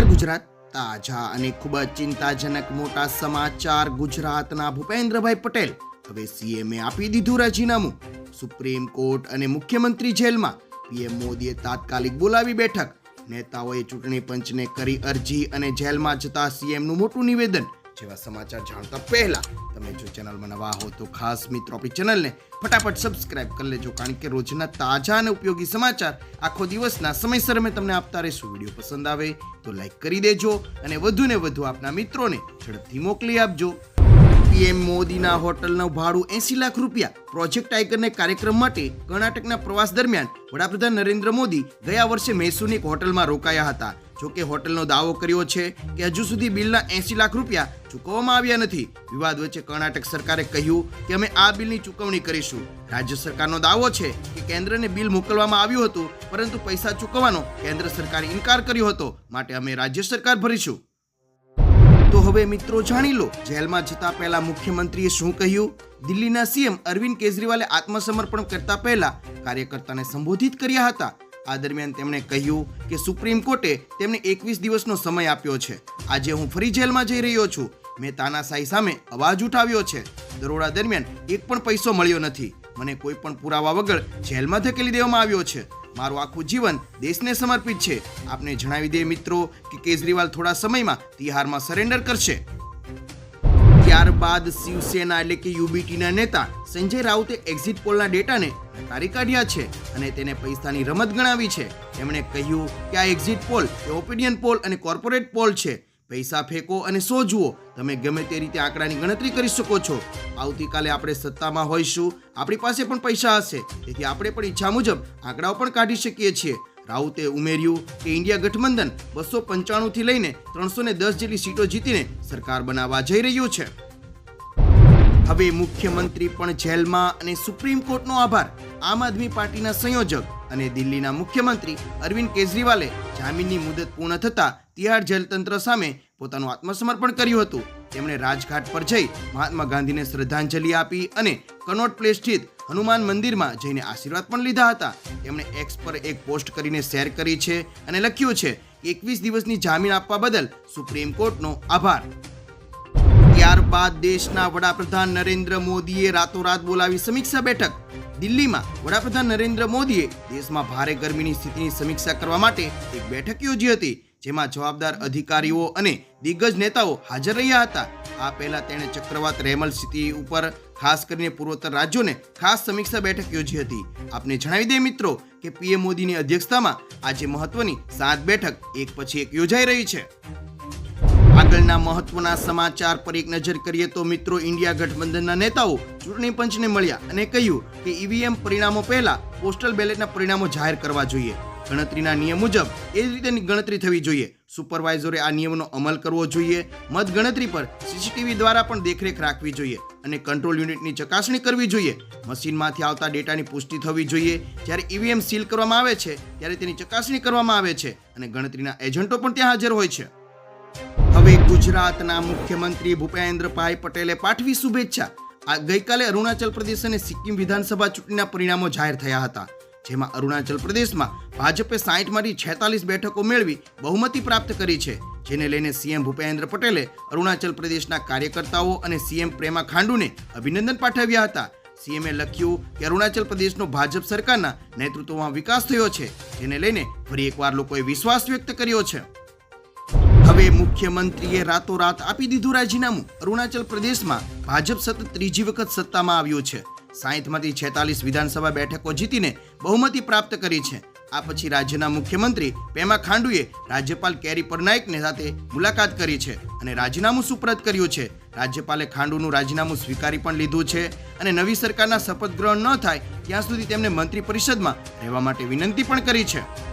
નમસ્કાર ગુજરાત તાજા અને ખૂબ જ ચિંતાજનક મોટા સમાચાર ગુજરાતના ભૂપેન્દ્રભાઈ પટેલ. હવે સીએમએ આપી દીધું રાજીનામું. સુપ્રીમ કોર્ટ અને મુખ્યમંત્રી જેલમાં પીએમ મોદીએ તાત્કાલિક બોલાવી બેઠક. નેતાઓએ ચૂંટણી પંચને કરી અરજી અને જેલમાં જતા સીએમનું મોટું નિવેદન. જેવા સમાચાર જાણતા પહેલા તમે જો ચેનલમાં નવા હો તો ખાસ મિત્રો આપણી ચેનલને ફટાફટ સબસ્ક્રાઇબ કરી લેજો, કારણ કે રોજના તાજા અને ઉપયોગી સમાચાર આખો દિવસના સમયસર અમે તમને આપતા રહીશું. વીડિયો પસંદ આવે તો લાઈક કરી દેજો અને વધુ ને વધુ આપના મિત્રોને ઝડપથી મોકલી આપજો. પીએમ મોદીના હોટલનું ભાડું એસી લાખ રૂપિયા પ્રોજેક્ટ ટાઈગરને કાર્યક્રમ માટે કર્ણાટકના પ્રવાસ દરમિયાન વડાપ્રધાન નરેન્દ્ર મોદી ગયા વર્ષે મૈસૂરની એક હોટલમાં રોકાયા હતા. જોકે હોટલનો દાવો કર્યો છે કે હજુ સુધી બિલના એસી લાખ રૂપિયા ચૂકવવામાં આવ્યા નથી. વિવાદ વચ્ચે કર્ણાટક સરકારે કહ્યું કે અમે આ બિલની ચૂકવણી કરીશું. રાજ્ય સરકારનો દાવો છે કે કેન્દ્રને બિલ મોકલવામાં આવ્યું હતું, પરંતુ પૈસા ચૂકવવાનો કેન્દ્ર સરકારે ઇનકાર કર્યો હતો. માટે અમે રાજ્ય સરકાર ભરીશું. તો હવે મિત્રો જાણી લો, જેલમાં જતા પહેલા મુખ્યમંત્રીએ શું કહ્યું? દિલ્હીના સીએમ અરવિંદ કેજરીવાલે આત્મસમર્પણ કરતા પહેલા કાર્યકર્તાને સંબોધિત કર્યા હતા. આ દરમિયાન તેમણે કહ્યું કે સુપ્રીમ કોર્ટે તેમને એકવીસ દિવસનો સમય આપ્યો છે. આજે હું ફરી જેલમાં જઈ રહ્યો છું. મેં તાનાશાહી સામે અવાજ ઉઠાવ્યો છે. દરોડા દરમિયાન એક પણ પૈસો મળ્યો નથી. મને કોઈ પણ પુરાવા વગર જેલમાં ધકેલી દેવામાં આવ્યો છે. મારું આખું જીવન દેશને સમર્પિત છે. આપને જણાવી દે મિત્રો કે કેજરીવાલ થોડા સમયમાં તિહારમાં સરેન્ડર કરશે. ત્યારબાદ શિવસેના એટલે કે યુબીટીના નેતા સંજય રાઉતે એક્ઝિટ પોલના ડેટાને નકારી કાઢ્યા છે અને તેને પૈસાની રમત ગણાવી છે. તેમણે કહ્યું કે આ એક્ઝિટ પોલ એ ઓપિનિયન પોલ અને કોર્પોરેટ પોલ છે. પૈસા ફેંકો અને સો જુઓ તમે ગમે તે રીતે આંકડાની ગણતરી કરી શકો છો. આવતીકાલે આપણે સત્તામાં હોઈશું. આપણી પાસે પણ પૈસા હશે. તેથી આપણે પણ ઈચ્છા મુજબ આંકડાઓ પણ કાઢી શકીએ છીએ. રાઉતે ઉમેર્યું કે ઇન્ડિયા ગઠબંધન બસો પંચાણુંથી લઈને ત્રણસો ને દસ જેટલી સીટો જીતીને સરકાર બનાવવા જઈ રહ્યું છે. હવે મુખ્યમંત્રી પણ જેલમાં અને સુપ્રીમ કોર્ટનો આભાર. આમ આદમી પાર્ટીના સંયોજક અને દિલ્હીના મુખ્યમંત્રી અરવિંદ કેજરીવાલે જામીનની મુદત પૂર્ણ થતા તિહાર જેલ તંત્ર સામે પોતાનું આત્મસમર્પણ કર્યું હતું. તેમણે રાજઘાટ પર જઈ મહાત્મા ગાંધીને શ્રદ્ધાંજલિ આપી અને કનોટ પ્લેસ સ્થિત હનુમાન મંદિરમાં જઈને આશીર્વાદ પણ લીધા હતા. તેમણે એક્સ પર એક પોસ્ટ કરીને શેર કરી છે અને લખ્યું છે, એકવીસ દિવસની જામીન આપવા બદલ સુપ્રીમ કોર્ટનો આભાર. ત્યારબાદ દેશના વડાપ્રધાન નરેન્દ્ર મોદીએ રાતોરાત બોલાવી સમીક્ષા બેઠક. દિલ્હીમાં વડાપ્રધાન નરેન્દ્ર મોદીએ દેશમાં ભારે ગરમીની સ્થિતિની સમીક્ષા કરવા માટે એક બેઠક યોજી હતી, જેમાં જવાબદાર અધિકારીઓ અને દિગ્ગજ નેતાઓ હાજર રહ્યા હતા. આ પહેલા તેણે ચક્રવાત રેમલ સ્થિતિ ઉપર ખાસ કરીને પૂર્વોત્તર રાજ્યોને ખાસ સમીક્ષા બેઠક યોજી હતી. આપને જણાવી દે મિત્રો કે પીએમ મોદીની અધ્યક્ષતામાં આજે મહત્વની સાત બેઠક એક પછી એક યોજાઈ રહી છે. આગળના મહત્વના સમાચાર પર એક નજર કરીએ તો મિત્રો ઇન્ડિયા ગઠબંધનના નેતાઓ ચૂંટણી પંચને મળ્યા અને કહ્યું કે ઈવીએમ પરિણામો પહેલા પોસ્ટલ બેલેટના પરિણામો જાહેર કરવા જોઈએ. ગણતરીના નિયમ મુજબ એ જ રીતે ગણતરી થવી જોઈએ. સુપરવાઇઝરે આ નિયમનો અમલ કરવો જોઈએ. મતગણતરી પર સીસીટીવી દ્વારા પણ દેખરેખ રાખવી જોઈએ અને કંટ્રોલ યુનિટની ચકાસણી કરવી જોઈએ. મશીનમાંથી આવતા ડેટાની પુષ્ટિ થવી જોઈએ. જ્યારે ઈવીએમ સીલ કરવામાં આવે છે, ત્યારે તેની ચકાસણી કરવામાં આવે છે અને ગણતરીના એજન્ટો પણ ત્યાં હાજર હોય છે. હવે ગુજરાતના મુખ્યમંત્રી ભૂપેન્દ્રભાઈ પટેલે પાઠવી શુભેચ્છા. આ ગઈકાલે અરુણાચલ પ્રદેશ અને સિક્કિમ વિધાનસભા ચૂંટણીના પરિણામો જાહેર થયા હતા. જેમાં અરુણાચલ પ્રદેશમાં ભાજપે સાહીઠમાંથી છેતાલીસ બેઠકો મેળવી બહુમતી પ્રાપ્ત કરી છે, જેને લઈને સીએમ ભૂપેન્દ્ર પટેલે અરુણાચલ પ્રદેશના કાર્યકર્તાઓ અને સીએમ પ્રેમા ખાંડુને અભિનંદન પાઠવ્યા હતા. સીએમએ લખ્યું કે અરુણાચલ પ્રદેશનો ભાજપ સરકારના નેતૃત્વમાં વિકાસ થયો છે, જેને લઈને ફરી એકવાર લોકોએ વિશ્વાસ વ્યક્ત કર્યો છે. હવે મુખ્યમંત્રીએ રાતોરાત આપી દીધું રાજીનામું. અરુણાચલ પ્રદેશમાં ભાજપ સતત ત્રીજી વખત સત્તામાં આવ્યું છે. સાહીઠમાંથી છેતાલીસ વિધાનસભા બેઠકો જીતીને બહુમતી પ્રાપ્ત કરી છે. આ પછી રાજ્યના મુખ્યમંત્રી પેમા ખાંડુએ રાજ્યપાલ કેરી પરનાયકને સાથે મુલાકાત કરી છે અને રાજીનામું સુપ્રત કર્યું છે. રાજ્યપાલે ખાંડુનું રાજીનામું સ્વીકારી પણ લીધું છે અને નવી સરકારના શપથ ગ્રહણ ન થાય ત્યાં સુધી તેમને મંત્રી પરિષદમાં રહેવા માટે વિનંતી પણ કરી છે.